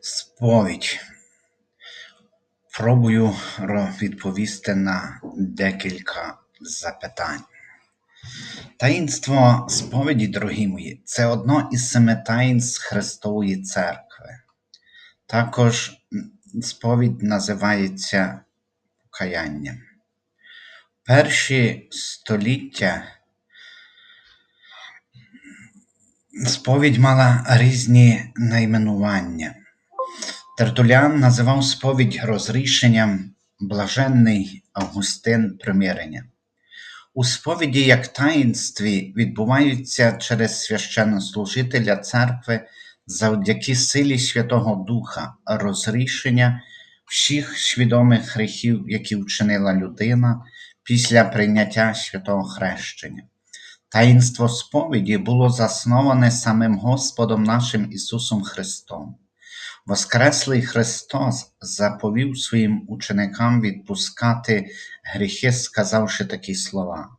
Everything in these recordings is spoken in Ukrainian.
Сповідь. Пробую відповісти на декілька запитань. Таїнство сповіді, дорогі мої, це одно із семи таїнств Христової Церкви. Також сповідь називається покаянням. Перші століття сповідь мала різні найменування. Тертулян називав сповідь розрішенням блаженний Августин примирення. У сповіді як таїнстві відбуваються через священнослужителя церкви завдяки силі Святого Духа розрішення всіх свідомих гріхів, які вчинила людина після прийняття святого хрещення. Таїнство сповіді було засноване самим Господом нашим Ісусом Христом. Воскреслий Христос заповів своїм ученикам відпускати гріхи, сказавши такі слова.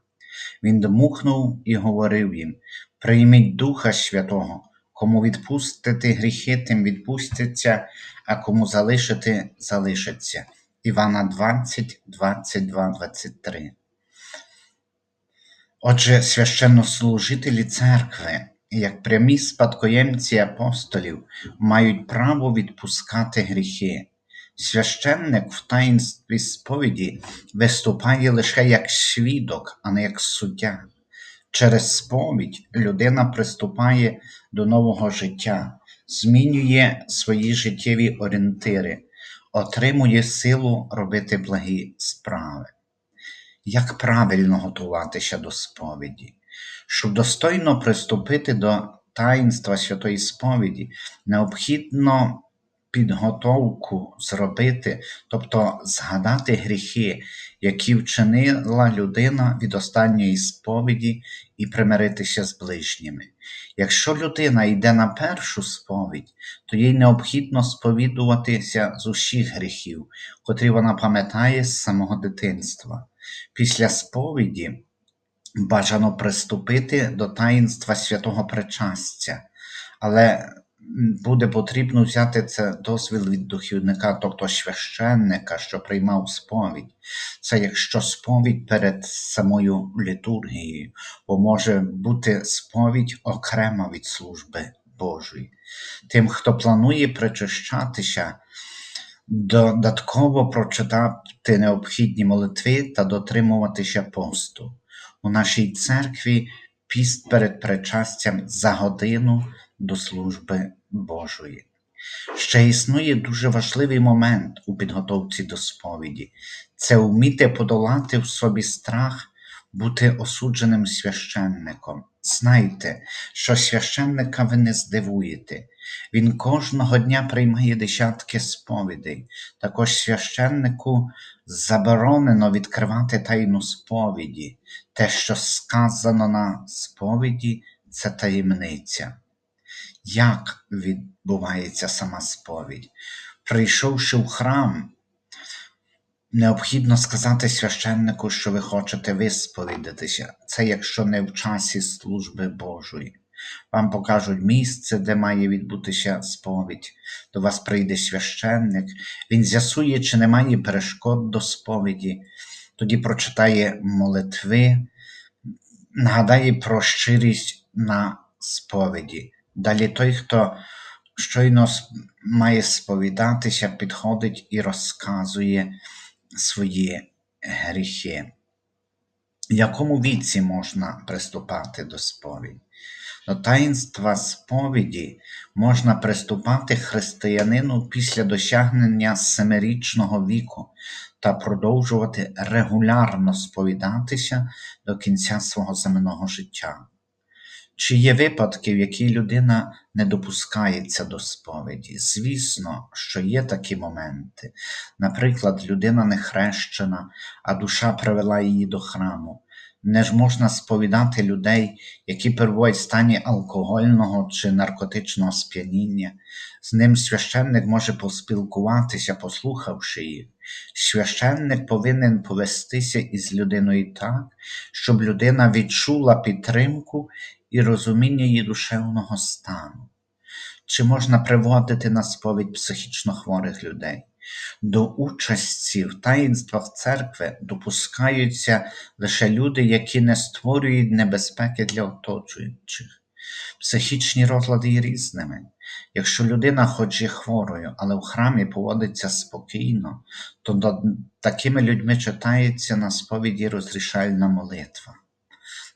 Він дмухнув і говорив їм: Прийміть Духа Святого, кому відпустити гріхи, тим відпустяться, а кому залишити, залишиться. Івана 20, 22, 23. Отже, священнослужителі церкви, як прямі спадкоємці апостолів, мають право відпускати гріхи. Священник в таїнстві сповіді виступає лише як свідок, а не як суддя. Через сповідь людина приступає до нового життя, змінює свої життєві орієнтири, отримує силу робити благі справи. Як правильно готуватися до сповіді? Щоб достойно приступити до таїнства святої сповіді, необхідно підготовку зробити, тобто згадати гріхи, які вчинила людина від останньої сповіді, і примиритися з ближніми. Якщо людина йде на першу сповідь, то їй необхідно сповідуватися з усіх гріхів, котрі вона пам'ятає з самого дитинства. Після сповіді бажано приступити до таїнства святого причастя, але буде потрібно взяти це дозвіл від духівника, тобто священника, що приймав сповідь. Це якщо сповідь перед самою літургією, бо може бути сповідь окрема від служби Божої. Тим, хто планує причащатися, додатково прочитати необхідні молитви та дотримуватися посту. У нашій церкві піст перед причастям за годину до служби Божої. Ще існує дуже важливий момент у підготовці до сповіді це вміти подолати в собі страх, бути осудженим священником. Знайте, що священника ви не здивуєте. Він кожного дня приймає десятки сповідей. Також священнику заборонено відкривати тайну сповіді. Те, що сказано на сповіді, це таємниця. Як відбувається сама сповідь? Прийшовши в храм, необхідно сказати священнику, що ви хочете висповідатися. Це якщо не в часі служби Божої. Вам покажуть місце, де має відбутися сповідь. До вас прийде священник, він з'ясує, чи немає перешкод до сповіді, тоді прочитає молитви, нагадає про щирість на сповіді. Далі той, хто щойно має сповідатися, підходить і розказує свої гріхи. Якому віці можна приступати до сповіді? До таїнства сповіді можна приступати християнину після досягнення семирічного віку та продовжувати регулярно сповідатися до кінця свого земного життя. Чи є випадки, в які людина не допускається до сповіді? Звісно, що є такі моменти. Наприклад, людина не хрещена, а душа привела її до храму. Не ж можна сповідати людей, які перебувають в стані алкогольного чи наркотичного сп'яніння. З ним священник може поспілкуватися, послухавши їх. Священник повинен повестися із людиною так, щоб людина відчула підтримку і розуміння її душевного стану. чи можна приводити на сповідь психічно хворих людей. До участі в таїнствах церкви допускаються лише люди, які не створюють небезпеки для оточуючих. Психічні розлади є різними. Якщо людина хоч є хворою, але в храмі поводиться спокійно, то над такими людьми читається на сповіді розрішальна молитва.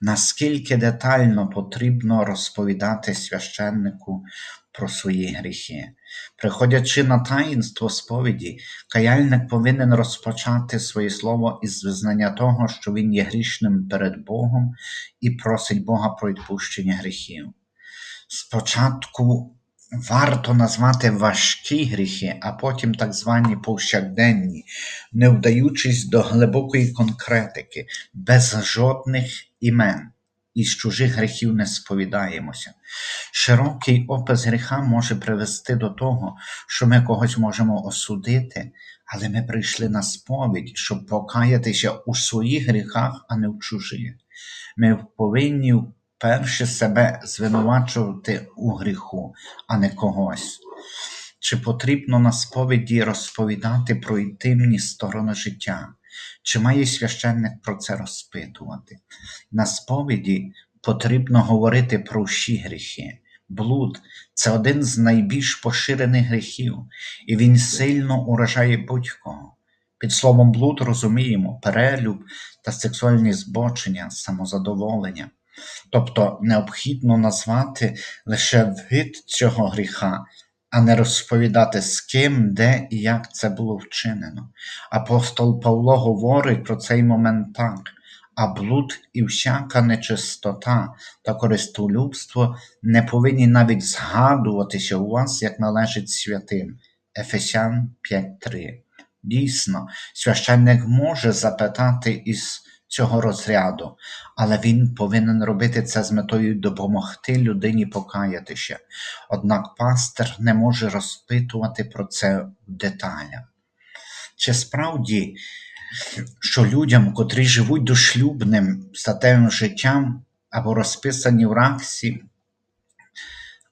Наскільки детально потрібно розповідати священнику про свої гріхи. Приходячи на таїнство сповіді, каяльник повинен розпочати своє слово із визнання того, що він є грішним перед Богом і просить Бога про відпущення гріхів. Спочатку варто назвати важкі гріхи, а потім так звані повсякденні, не вдаючись до глибокої конкретики, без жодних імен. Із чужих гріхів не сповідаємося. Широкий опис гріха може привести до того, що ми когось можемо осудити, але ми прийшли на сповідь, щоб покаятися у своїх гріхах, а не в чужих. Ми повинні вперше себе звинувачувати у гріху, а не когось. Чи потрібно на сповіді розповідати про інтимні сторони життя? Чи має священник про це розпитувати? На сповіді потрібно говорити про всі гріхи. Блуд це один з найбільш поширених гріхів, і він сильно уражає будь-кого. Під словом блуд розуміємо перелюб та сексуальні збочення, самозадоволення. Тобто необхідно назвати лише вид цього гріха, а не розповідати з ким, де і як це було вчинено. Апостол Павло говорить про цей момент так. А блуд і всяка нечистота та користолюбство не повинні навіть згадуватися у вас, як належить святим. Ефесян 5.3. Дійсно, священник може запитати із цього розряду, але він повинен робити це з метою допомогти людині покаятися. Однак пастир не може розпитувати про це в деталях. Чи справді, що людям, котрі живуть дошлюбним статевим життям або розписані в раксі,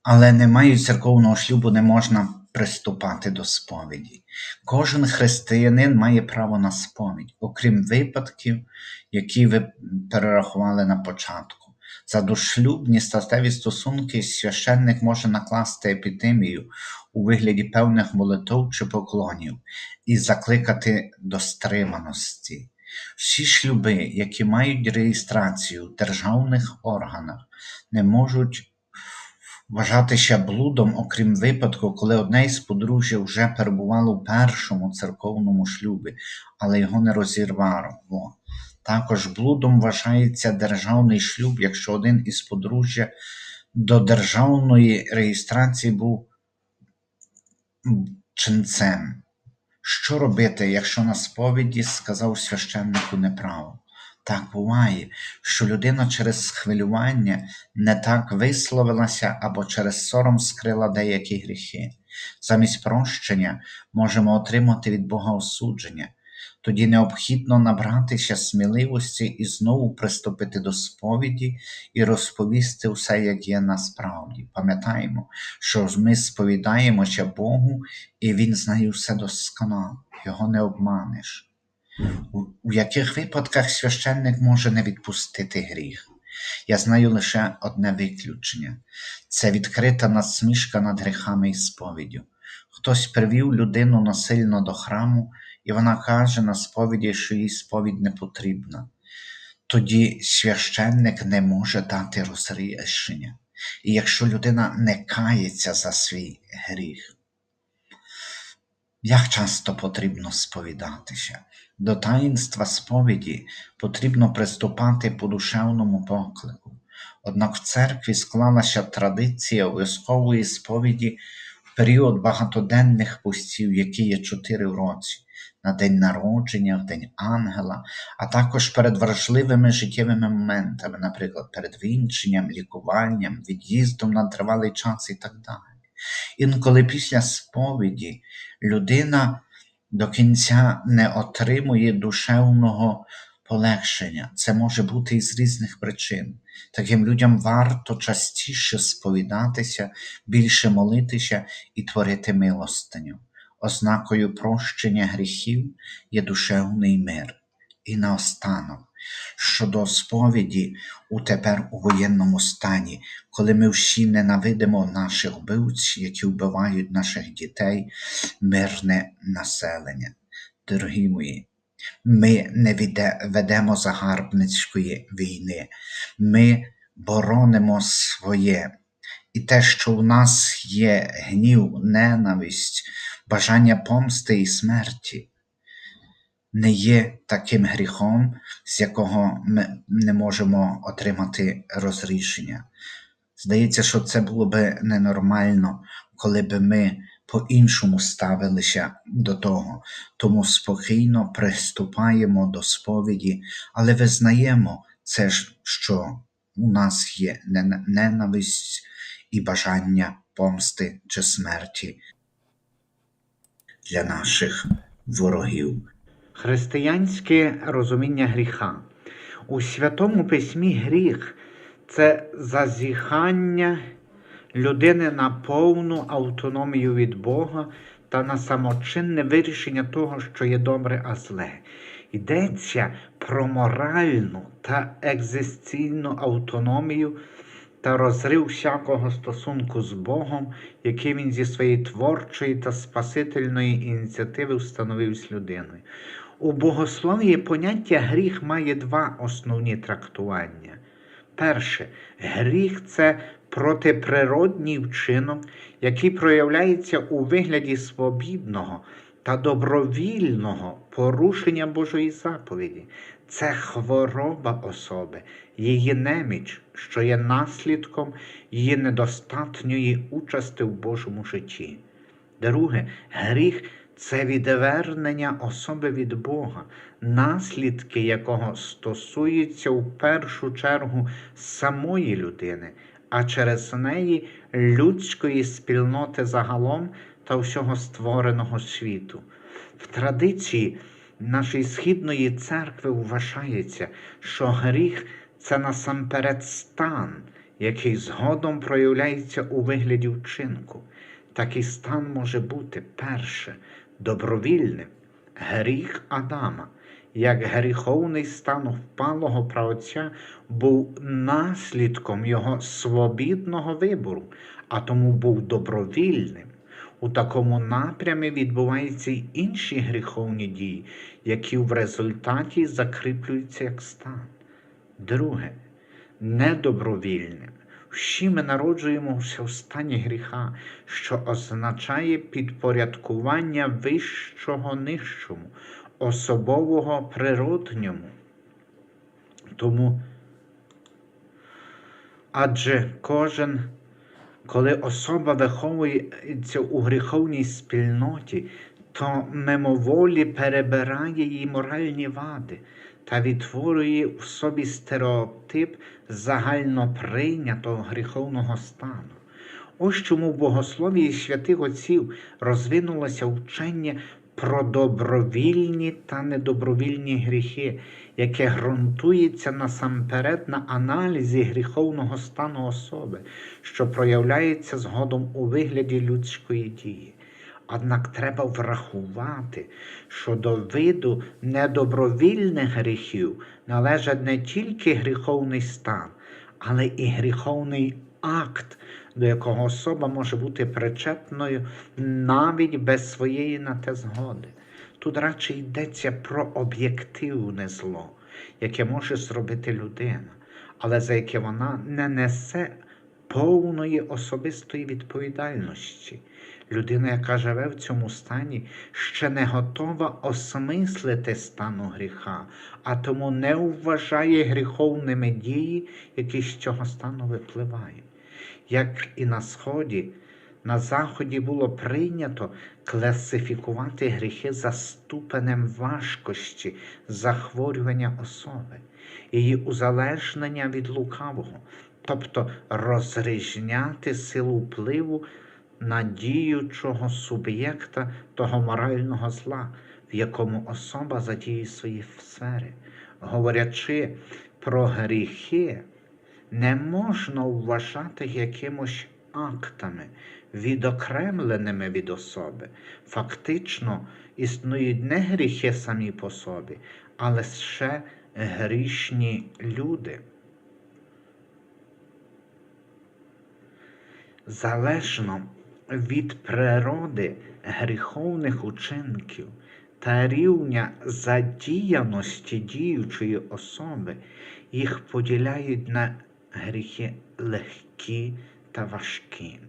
але не мають церковного шлюбу, не можна приступати до сповіді. Кожен християнин має право на сповідь, окрім випадків, які ви перерахували на початку. За дошлюбні статеві стосунки священник може накласти епідемію у вигляді певних молитв чи поклонів і закликати до стриманості. Всі шлюби, які мають реєстрацію в державних органах, не можуть вважатися блудом, окрім випадку, коли одне із подружжя вже перебувало в першому церковному шлюбі, але його не розірвало. Також блудом вважається державний шлюб, якщо один із подружжя до державної реєстрації був ченцем. Що робити, якщо на сповіді сказав священнику неправо? Так буває, що людина через хвилювання не так висловилася або через сором скрила деякі гріхи. Замість прощення можемо отримати від Бога осудження. Тоді необхідно набратися сміливості і знову приступити до сповіді і розповісти все, як є насправді. Пам'ятаємо, що ми сповідаємося Богу, і Він знає все досконало, його не обманеш. У, яких випадках священник може не відпустити гріх? Я знаю лише одне виключення це відкрита насмішка над гріхами і сповіддю. Хтось привів людину насильно до храму, і вона каже на сповіді, що їй сповідь не потрібна. Тоді священник не може дати розрішення. І якщо людина не кається за свій гріх, як часто потрібно сповідатися? До таїнства сповіді потрібно приступати по душевному поклику. Однак в церкві склалася традиція обов'язкової сповіді в період багатоденних постів, які є чотири в році, на день народження, в день ангела, а також перед важливими життєвими моментами, наприклад, перед вінченням, лікуванням, від'їздом на тривалий час і так далі. Інколи після сповіді людина до кінця не отримує душевного полегшення. Це може бути із різних причин. Таким людям варто частіше сповідатися, більше молитися і творити милостиню. Ознакою прощення гріхів є душевний мир. І наостанок, щодо сповіді у тепер у воєнному стані, коли ми всі ненавидимо наших вбивців, які вбивають наших дітей, мирне населення. Дорогі мої, ми не ведемо загарбницької війни, ми боронимо своє. І те, що в нас є гнів, ненависть, бажання помсти і смерті, не є таким гріхом, з якого ми не можемо отримати розрішення. Здається, що це було би ненормально, коли б ми по-іншому ставилися до того, тому спокійно приступаємо до сповіді, але визнаємо це, що у нас є ненависть і бажання помсти чи смерті для наших ворогів. Християнське розуміння гріха. У Святому Письмі гріх це зазіхання людини на повну автономію від Бога та на самочинне вирішення того, що є добре, а зле. Йдеться про моральну та екзистенційну автономію та розрив всякого стосунку з Богом, який він зі своєї творчої та спасительної ініціативи встановив з людиною. У богослов'ї поняття гріх має два основні трактування. Перше, гріх це протиприродній вчинок, який проявляється у вигляді свобідного та добровільного порушення Божої заповіді. Це хвороба особи, її неміч, що є наслідком її недостатньої участі в Божому житті. Друге, гріх це відвернення особи від Бога, наслідки якого стосуються в першу чергу самої людини, а через неї людської спільноти загалом та всього створеного світу. В традиції нашої східної церкви вважається, що гріх це насамперед стан, який згодом проявляється у вигляді вчинку. Такий стан може бути перше добровільним гріх Адама, як гріховний стан впалого праотця був наслідком його свобідного вибору, а тому був добровільним. У такому напрямі відбуваються й інші гріховні дії, які в результаті закріплюються як стан. Друге, недобровільним. Всі ми народжуємося в стані гріха, що означає підпорядкування вищого нижчому, особового природньому. Тому, адже кожен, коли особа виховується у гріховній спільноті, то мимоволі перебирає її моральні вади та відтворює в собі стереотип загально прийнятого гріховного стану. Ось чому в богословії святих отців розвинулося вчення про добровільні та недобровільні гріхи, яке ґрунтується насамперед на аналізі гріховного стану особи, що проявляється згодом у вигляді людської дії. Однак треба врахувати, що до виду недобровільних гріхів належить не тільки гріховний стан, але і гріховний акт, до якого особа може бути причетною навіть без своєї на те згоди. Тут радше йдеться про об'єктивне зло, яке може зробити людина, але за яке вона не несе повної особистої відповідальності. Людина, яка живе в цьому стані, ще не готова осмислити стану гріха, а тому не вважає гріховними дії, які з цього стану випливають. Як і на Сході, на Заході було прийнято класифікувати гріхи за ступенем важкості захворювання особи, її узалежнення від лукавого, тобто розрізняти силу впливу на діючого суб'єкта того морального зла, в якому особа задіє свої сфери. Говорячи про гріхи, не можна вважати якимось актами, відокремленими від особи. Фактично існують не гріхи самі по собі, а лише грішні люди. Залежно від природи гріховних учинків та рівня задіяності діючої особи, їх поділяють на гріхи легкі та важкі.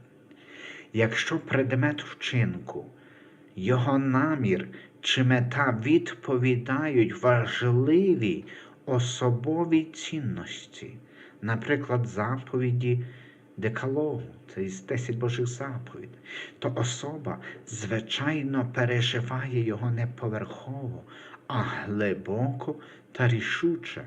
Якщо предмет вчинку, його намір чи мета відповідають важливій особовій цінності, наприклад, заповіді Декалогу, це із 10 Божих заповідей, то особа, звичайно, переживає його не поверхово, а глибоко та рішуче.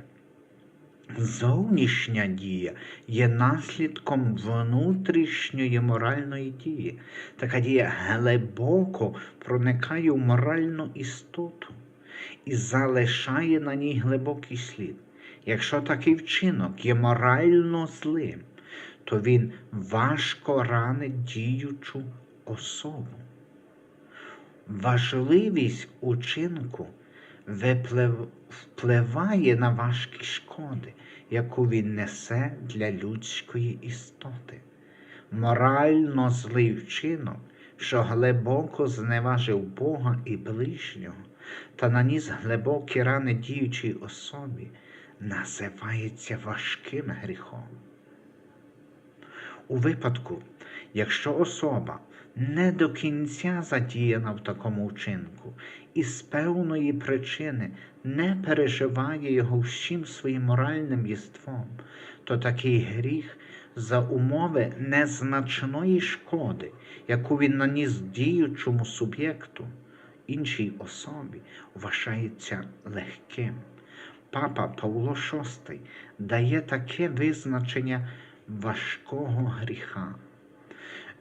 Зовнішня дія є наслідком внутрішньої моральної дії. Така дія глибоко проникає в моральну істоту і залишає на ній глибокий слід. Якщо такий вчинок є морально злим, то він важко ранить діючу особу. Важливість учинку впливає на важкі шкоди, яку він несе для людської істоти. Морально злий вчинок, що глибоко зневажив Бога і ближнього та наніс глибокі рани діючій особі, називається важким гріхом. У випадку, якщо особа не до кінця задіяна в такому вчинку і з певної причини не переживає його всім своїм моральним єством, то такий гріх за умови незначної шкоди, яку він наніс діючому суб'єкту, іншій особі, вважається легким. Папа Павло VI дає таке визначення важкого гріха.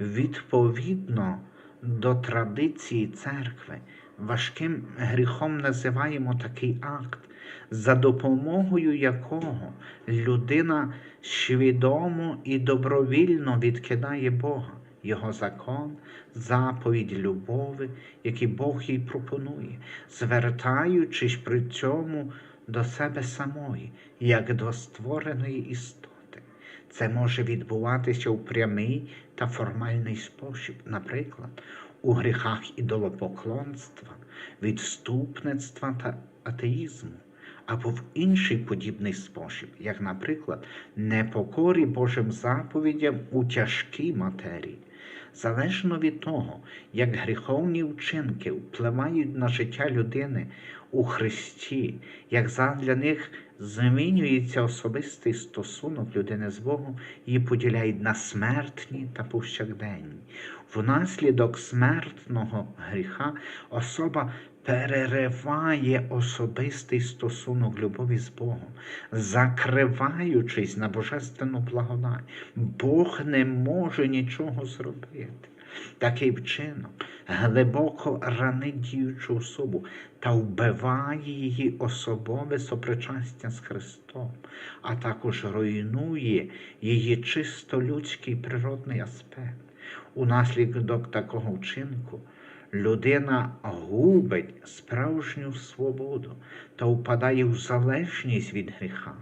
Відповідно до традиції церкви, важким гріхом називаємо такий акт, за допомогою якого людина свідомо і добровільно відкидає Бога, Його закон, заповідь любові, які Бог їй пропонує, звертаючись при цьому до себе самої, як до створеної істоти. Це може відбуватися у прямий та формальний спосіб, наприклад, у гріхах ідолопоклонства, відступництва та атеїзму, або в інший подібний спосіб, як, наприклад, непокорі Божим заповідям у тяжкій матерії. Залежно від того, як гріховні вчинки впливають на життя людини у Христі, як задля них змінюється особистий стосунок людини з Богом, її поділяють на смертні та повсякденні. Внаслідок смертного гріха особа перериває особистий стосунок любові з Богом, закриваючись на божественну благодать. Бог не може нічого зробити. Такий вчинок глибоко ранить діючу особу та вбиває її особове сопричастя з Христом, а також руйнує її чисто людський природний аспект. Унаслідок такого вчинку людина губить справжню свободу та впадає в залежність від гріха.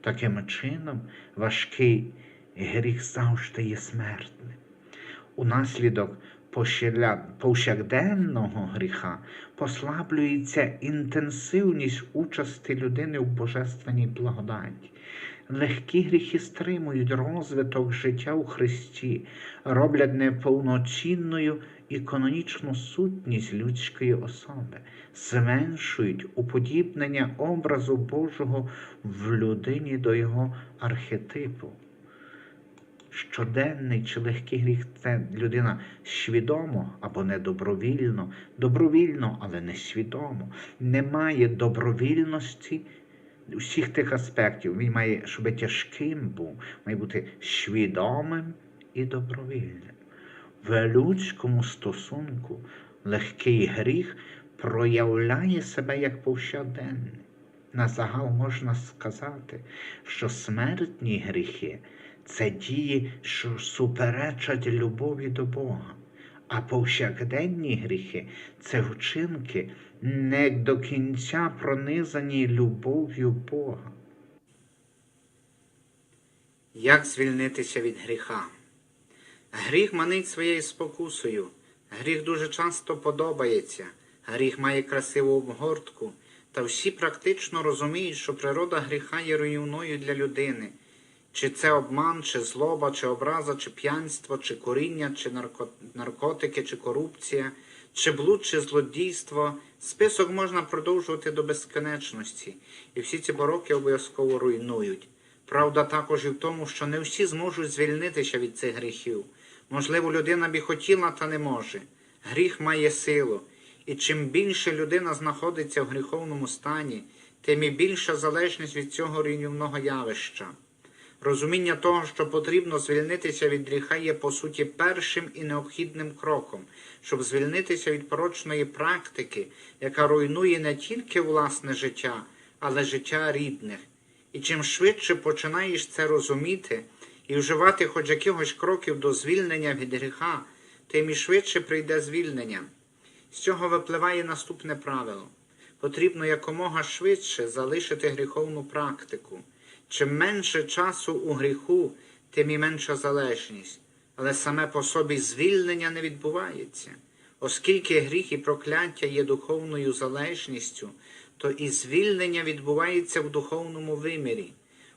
Таким чином, важкий гріх завжди є смертним. Унаслідок повсякденного гріха послаблюється інтенсивність участі людини в божественній благодаті. Легкі гріхи стримують розвиток життя у Христі, роблять неповноцінною і сутність людської особи, зменшують уподібнення образу Божого в людині до його архетипу щоденний чи легкий гріх це людина свідомо або недобровільно, добровільно, але не свідомо. Немає добровільності усіх тих аспектів. Він має, щоб тяжким був, має бути свідомим і добровільним. В людському стосунку легкий гріх проявляє себе як повсякденний. На загал можна сказати, що смертні гріхи це дії, що суперечать любові до Бога, а повсякденні гріхи це вчинки, не до кінця пронизані любов'ю Бога. Як звільнитися від гріха? Гріх манить своєю спокусою. Гріх дуже часто подобається. Гріх має красиву обгортку. Та всі практично розуміють, що природа гріха є руйнівною для людини. Чи це обман, чи злоба, чи образа, чи п'янство, чи коріння, чи нарко... наркотики, чи корупція, чи блуд, чи злодійство. Список можна продовжувати до безконечності, і всі ці пороки обов'язково руйнують. Правда також і в тому, що не всі зможуть звільнитися від цих гріхів. Можливо, людина б і хотіла, та не може. Гріх має силу, і чим більше людина знаходиться в гріховному стані, тим і більша залежність від цього руйнівного явища. Розуміння того, що потрібно звільнитися від гріха, є по суті першим і необхідним кроком, щоб звільнитися від порочної практики, яка руйнує не тільки власне життя, але життя рідних. І чим швидше починаєш це розуміти і вживати хоч якихось кроків до звільнення від гріха, тим і швидше прийде звільнення. З цього випливає наступне правило. Потрібно якомога швидше залишити гріховну практику. Чим менше часу у гріху, тим і менша залежність. Але саме по собі звільнення не відбувається. Оскільки гріх і прокляття є духовною залежністю, то і звільнення відбувається в духовному вимірі.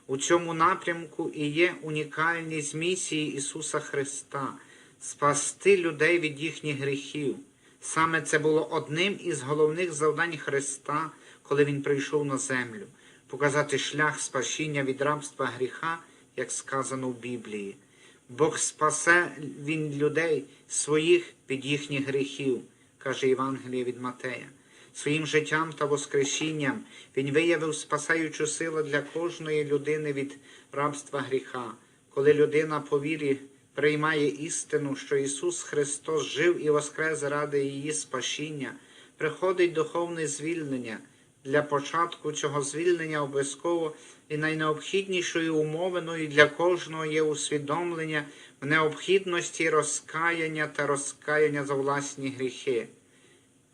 У цьому напрямку і є унікальність місії Ісуса Христа спасти людей від їхніх гріхів. Саме це було одним із головних завдань Христа, коли Він прийшов на землю, показати шлях спасіння від рабства гріха, як сказано в Біблії. Бог спасе Він людей своїх від їхніх гріхів, каже Євангеліє від Матея. Своїм життям та воскресінням Він виявив спасаючу силу для кожної людини від рабства гріха, коли людина по вірі приймає істину, що Ісус Христос жив і воскрес заради її спасіння, приходить духовне звільнення. Для початку цього звільнення обов'язково і найнеобхіднішою умовиною для кожного є усвідомлення в необхідності розкаяння та розкаяння за власні гріхи.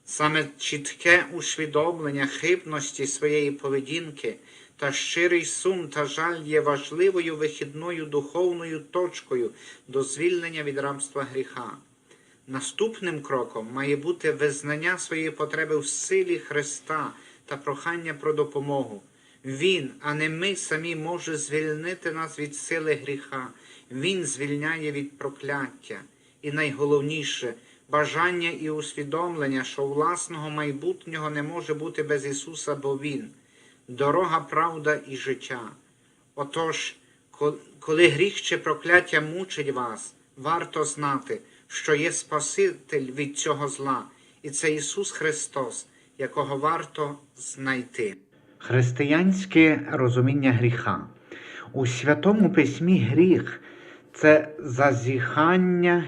Саме чітке усвідомлення хибності своєї поведінки та щирий сум та жаль є важливою вихідною духовною точкою до звільнення від рабства гріха. Наступним кроком має бути визнання своєї потреби в силі Христа та прохання про допомогу. Він, а не ми самі, може звільнити нас від сили гріха. Він звільняє від прокляття. І найголовніше бажання і усвідомлення, що власного майбутнього не може бути без Ісуса, бо Він дорога, правда і життя. Отож, коли гріх чи прокляття мучить вас, варто знати, що є Спаситель від цього зла, і це Ісус Христос, якого варто знайти. Християнське розуміння гріха. У Святому Письмі гріх це зазіхання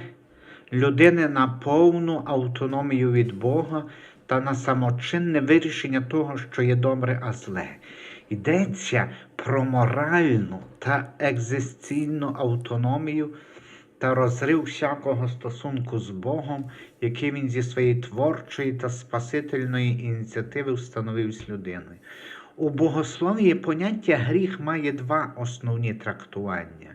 людини на повну автономію від Бога та на самочинне вирішення того, що є добре, а зле. Йдеться про моральну та екзистенційну автономію та розрив всякого стосунку з Богом, який він зі своєї творчої та спасительної ініціативи встановив з людиною. У богослов'ї поняття гріх має два основні трактування.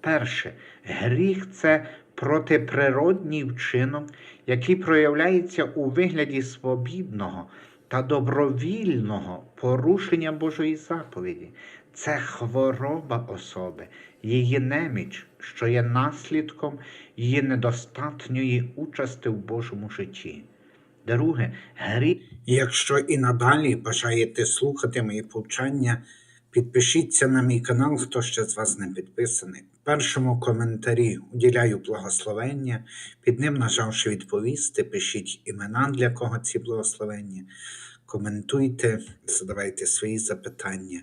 Перше, гріх це протиприродній вчинок, який проявляється у вигляді свобідного та добровільного порушення Божої заповіді. Це хвороба особи, її неміч, що є наслідком її недостатньої участі в Божому житті. Друге, гріх Якщо і надалі бажаєте слухати мої повчання, підпишіться на мій канал, хто ще з вас не підписаний. Першому коментарі уділяю благословення, під ним нажавши відповісти, пишіть імена, для кого ці благословення, коментуйте, задавайте свої запитання.